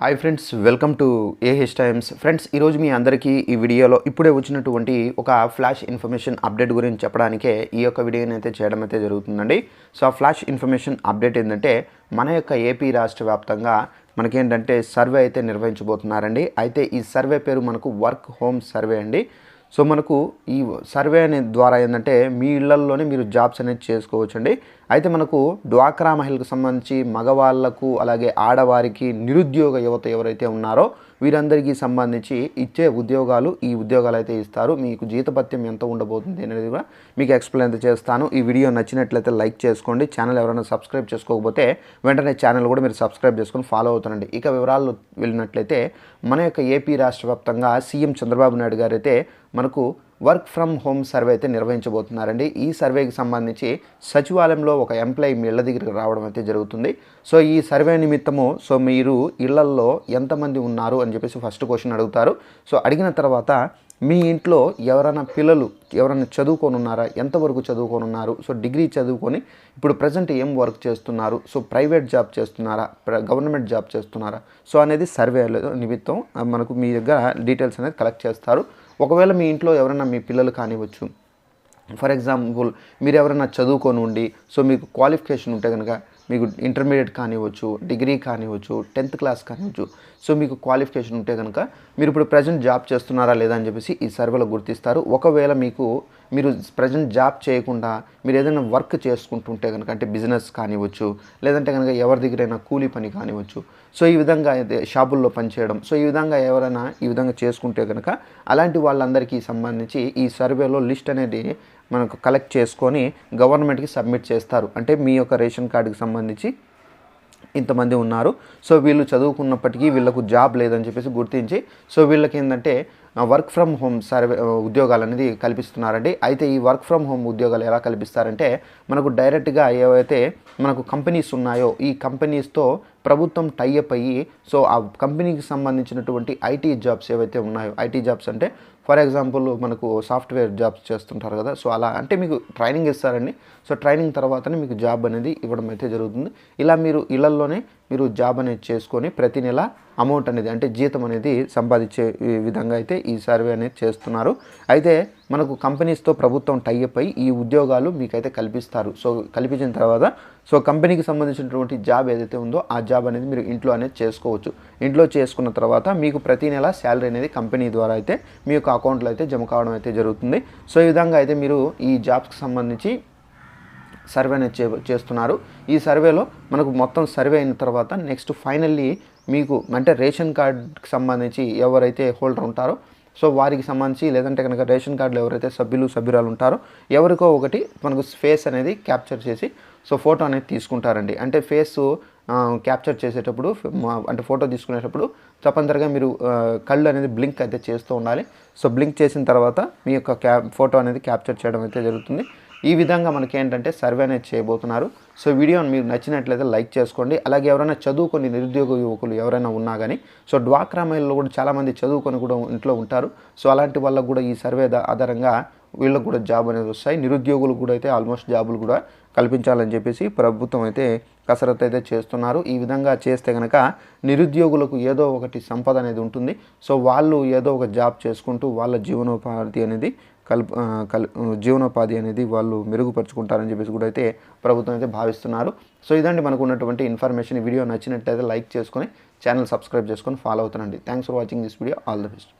Hi friends welcome to AH times friends ఈరోజు మీ అందరికీ ఈ వీడియోలో ఇప్పుడే వచ్చినటువంటి ఒక ఫ్లాష్ ఇన్ఫర్మేషన్ అప్డేట్ గురించి చెప్పడానికే ఈ యొక్క వీడియోని అయితే చేయడం అయితే జరుగుతుందండి. సో ఆ ఫ్లాష్ ఇన్ఫర్మేషన్ అప్డేట్ ఏంటంటే మన యొక్క ఏపీ రాష్ట్ర వ్యాప్తంగా మనకేంటంటే సర్వే అయితే నిర్వహించబోతున్నారండి. అయితే ఈ సర్వే పేరు మనకు వర్క్ హోమ్ సర్వే అండి. సో మనకు ఈ సర్వే అనే ద్వారా ఏంటంటే మీ ఇళ్ళల్లోనే మీరు జాబ్స్ అనేది చేసుకోవచ్చండి. అయితే మనకు డ్వాక్రా మహిళలకు సంబంధించి మగవాళ్ళకు అలాగే ఆడవారికి నిరుద్యోగ యువత ఎవరైతే ఉన్నారో వీరందరికీ సంబంధించి ఇచ్చే ఉద్యోగాలు ఈ ఉద్యోగాలు అయితే ఇస్తారు. మీకు జీతభత్యం ఎంత ఉండబోతుంది అనేది కూడా మీకు ఎక్స్ప్లెయిన్ అయితే చేస్తాను. ఈ వీడియో నచ్చినట్లయితే లైక్ చేసుకోండి. ఛానల్ ఎవరైనా సబ్స్క్రైబ్ చేసుకోకపోతే వెంటనే ఛానల్ కూడా మీరు సబ్స్క్రైబ్ చేసుకొని ఫాలో అవుతానండి ఇక వివరాలు వెళ్ళినట్లయితే మన యొక్క ఏపీ రాష్ట్ర వ్యాప్తంగా సీఎం చంద్రబాబు నాయుడు గారు అయితే మనకు వర్క్ ఫ్రమ్ హోమ్ సర్వే అయితే నిర్వహించబోతున్నారండి. ఈ సర్వేకి సంబంధించి సచివాలయంలో ఒక ఎంప్లాయీ మీ ఇళ్ళ దగ్గరికి రావడం అయితే జరుగుతుంది. సో ఈ సర్వే నిమిత్తము సో మీరు ఇళ్ళల్లో ఎంతమంది ఉన్నారు అని చెప్పేసి ఫస్ట్ క్వశ్చన్ అడుగుతారు. సో అడిగిన తర్వాత మీ ఇంట్లో ఎవరైనా పిల్లలు ఎవరైనా చదువుకొని ఉన్నారా ఎంతవరకు చదువుకొని ఉన్నారు సో డిగ్రీ చదువుకొని ఇప్పుడు ప్రజెంట్ ఏం వర్క్ చేస్తున్నారు? సో ప్రైవేట్ జాబ్ చేస్తున్నారా? ప్ర- గవర్నమెంట్ జాబ్ చేస్తున్నారా? సో అనేది సర్వే నిమిత్తం మనకు మీ దగ్గర డీటెయిల్స్ అనేది కలెక్ట్ చేస్తారు. ఒకవేళ మీ ఇంట్లో ఎవరైనా మీ పిల్లలు కానివ్వచ్చు ఫర్ ఎగ్జాంపుల్ మీరు ఎవరైనా చదువుకొని ఉండి సో మీకు క్వాలిఫికేషన్ ఉంటే కనుక మీకు ఇంటర్మీడియట్ కానివ్వచ్చు డిగ్రీ కానివ్వచ్చు టెన్త్ క్లాస్ కానివ్వచ్చు. సో మీకు క్వాలిఫికేషన్ ఉంటే కనుక మీరు ఇప్పుడు ప్రజెంట్ జాబ్ చేస్తున్నారా లేదా అని చెప్పేసి ఈ సర్వేలో గుర్తిస్తారు. ఒకవేళ మీకు మీరు ప్రజెంట్ జాబ్ చేయకుండా మీరు ఏదైనా వర్క్ చేసుకుంటుంటే కనుక అంటే బిజినెస్ కానివ్వచ్చు లేదంటే కనుక ఎవరి దగ్గరైనా కూలీ పని కానివ్వచ్చు సో ఈ విధంగా అయితే షాపుల్లో పనిచేయడం సో ఈ విధంగా ఎవరైనా ఈ విధంగా చేసుకుంటే కనుక అలాంటి వాళ్ళందరికీ సంబంధించి ఈ సర్వేలో లిస్ట్ అనేది మనకు కలెక్ట్ చేసుకొని గవర్నమెంట్కి సబ్మిట్ చేస్తారు. అంటే మీ యొక్క రేషన్ కార్డుకి సంబంధించి ఇంతమంది ఉన్నారు. సో వీళ్ళు చదువుకున్నప్పటికీ వీళ్ళకు జాబ్ లేదని చెప్పేసి గుర్తించి సో వీళ్ళకి ఏంటంటే వర్క్ ఫ్రమ్ హోమ్ సర్వే ఉద్యోగాలు అనేది కల్పిస్తున్నారండి. అయితే ఈ వర్క్ ఫ్రమ్ హోమ్ ఉద్యోగాలు ఎలా కల్పిస్తారంటే మనకు డైరెక్ట్గా ఏవైతే మనకు కంపెనీస్ ఉన్నాయో ఈ కంపెనీస్తో ప్రభుత్వం టైఅప్ అయ్యి సో ఆ కంపెనీకి సంబంధించినటువంటి ఐటీ జాబ్స్ ఏవైతే ఉన్నాయో ఐటీ జాబ్స్ అంటే ఫర్ ఎగ్జాంపుల్ మనకు సాఫ్ట్వేర్ జాబ్స్ చేస్తుంటారు కదా సో అలా అంటే మీకు ట్రైనింగ్ ఇస్తారండి. సో ట్రైనింగ్ తర్వాతనే మీకు జాబ్ అనేది ఇవ్వడం అయితే జరుగుతుంది. ఇలా మీరు ఇళ్ళల్లోనే మీరు జాబ్ అనేది చేసుకొని ప్రతి నెల అమౌంట్ అనేది అంటే జీతం అనేది సంపాదించే విధంగా అయితే ఈ సర్వే అనేది చేస్తున్నారు. అయితే మనకు కంపెనీస్తో ప్రభుత్వం టైఅప్ అయి ఈ ఉద్యోగాలు మీకైతే కల్పిస్తారు. సో కల్పించిన తర్వాత సో కంపెనీకి సంబంధించినటువంటి జాబ్ ఏదైతే ఉందో ఆ జాబ్ అనేది మీరు ఇంట్లో అనేది చేసుకోవచ్చు. ఇంట్లో చేసుకున్న తర్వాత మీకు ప్రతి నెల శాలరీ అనేది కంపెనీ ద్వారా అయితే మీ యొక్క అకౌంట్లో అయితే జమ కావడం అయితే జరుగుతుంది. సో ఈ విధంగా అయితే మీరు ఈ జాబ్స్కి సంబంధించి సర్వే అనేది చే చేస్తున్నారు. ఈ సర్వేలో మనకు మొత్తం సర్వే అయిన తర్వాత నెక్స్ట్ ఫైనల్లీ మీకు అంటే రేషన్ కార్డ్కి సంబంధించి ఎవరైతే హోల్డర్ ఉంటారో సో వారికి సంబంధించి లేదంటే కనుక రేషన్ కార్డులో ఎవరైతే సభ్యులు సభ్యురాలు ఉంటారో ఎవరికో ఒకటి మనకు ఫేస్ అనేది క్యాప్చర్ చేసి సో ఫోటో అనేది తీసుకుంటారండి. అంటే ఫేస్ క్యాప్చర్ చేసేటప్పుడు అంటే ఫోటో తీసుకునేటప్పుడు తప్పనిసరిగా మీరు కళ్ళు అనేది బ్లింక్ అయితే చేస్తూ ఉండాలి. సో బ్లింక్ చేసిన తర్వాత మీ యొక్క క్యా ఫోటో అనేది క్యాప్చర్ చేయడం అయితే జరుగుతుంది. ఈ విధంగా మనకి ఏంటంటే సర్వే అనేది చేయబోతున్నారు. సో వీడియోని మీకు నచ్చినట్లయితే లైక్ చేసుకోండి. అలాగే ఎవరైనా చదువుకొని నిరుద్యోగ యువకులు ఎవరైనా ఉన్నా కానీ సో డ్వాక్రా మహిళలు కూడా చాలామంది చదువుకొని కూడా ఇంట్లో ఉంటారు. సో అలాంటి వాళ్ళకు కూడా ఈ సర్వే ఆధారంగా వీళ్ళకు కూడా జాబ్ అనేది వస్తాయి. నిరుద్యోగులు కూడా అయితే ఆల్మోస్ట్ జాబులు కూడా కల్పించాలని చెప్పేసి ప్రభుత్వం అయితే కసరత్తు అయితే చేస్తున్నారు. ఈ విధంగా చేస్తే కనుక నిరుద్యోగులకు ఏదో ఒకటి సంపద అనేది ఉంటుంది. సో వాళ్ళు ఏదో ఒక జాబ్ చేసుకుంటూ వాళ్ళ జీవనోపాధి అనేది కల్ప కల్ జీవనోపాధి అనేది వాళ్ళు మెరుగుపరుచుకుంటారని చెప్పేసి కూడా అయితే ప్రభుత్వం అయితే భావిస్తున్నారు. సో ఇదండి మనకు ఉన్నటువంటి ఇన్ఫర్మేషన్. ఈ వీడియో నచ్చినట్లయితే లైక్ చేసుకొని ఛానల్ సబ్స్క్రైబ్ చేసుకొని ఫాలో అవుతానండి thanks for watching this video. All the best.